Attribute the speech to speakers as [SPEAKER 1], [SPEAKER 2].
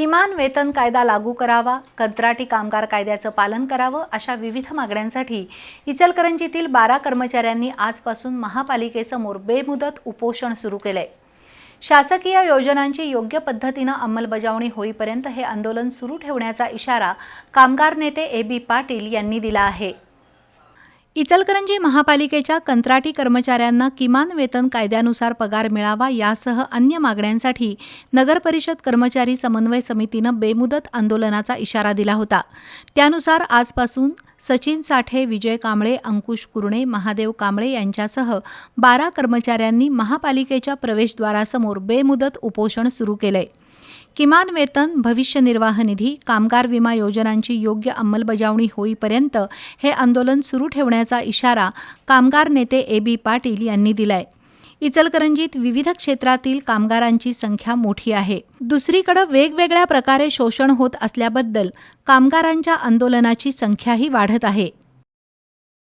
[SPEAKER 1] किमान वेतन कायदा लागू करावा कंत्राटी कामगार कायद्याचं पालन करावं अशा विविध मागण्यांसाठी इचलकरंजीतील बारा कर्मचाऱ्यांनी आजपासून महापालिकेसमोर बेमुदत उपोषण सुरू केलंय. शासकीय योजनांची योग्य पद्धतीनं अंमलबजावणी होईपर्यंत हे आंदोलन सुरू ठेवण्याचा इशारा कामगार नेते ए बी पाटील यांनी दिला आहे. इचलकरंजी महापालिकेच्या कंत्राटी कर्मचाऱ्यांना किमान वेतन कायद्यानुसार पगार मिळावा यासह अन्य मागण्यांसाठी नगरपरिषद कर्मचारी समन्वय समितीनं बेमुदत आंदोलनाचा इशारा दिला होता. त्यानुसार आजपासून सचिन साठे विजय कांबळे अंकुश कुरणे महादेव कांबळे यांच्यासह बारा कर्मचाऱ्यांनी महापालिकेच्या प्रवेशद्वारासमोर बेमुदत उपोषण सुरू केलंय. किमान वेतन भविष्य निर्वाह निधी कामगार विमा योजनांची योग्य अंमलबजावणी होईपर्यंत हे आंदोलन सुरू ठेवण्याचा इशारा कामगार नेते ए बी पाटील यांनी दिलाय. इचलकरंजीत विविध क्षेत्रातील कामगारांची संख्या मोठी आहे. दुसरीकडे वेगवेगळ्या प्रकारे शोषण होत असल्याबद्दल कामगारांच्या आंदोलनाची संख्याही वाढत आहे.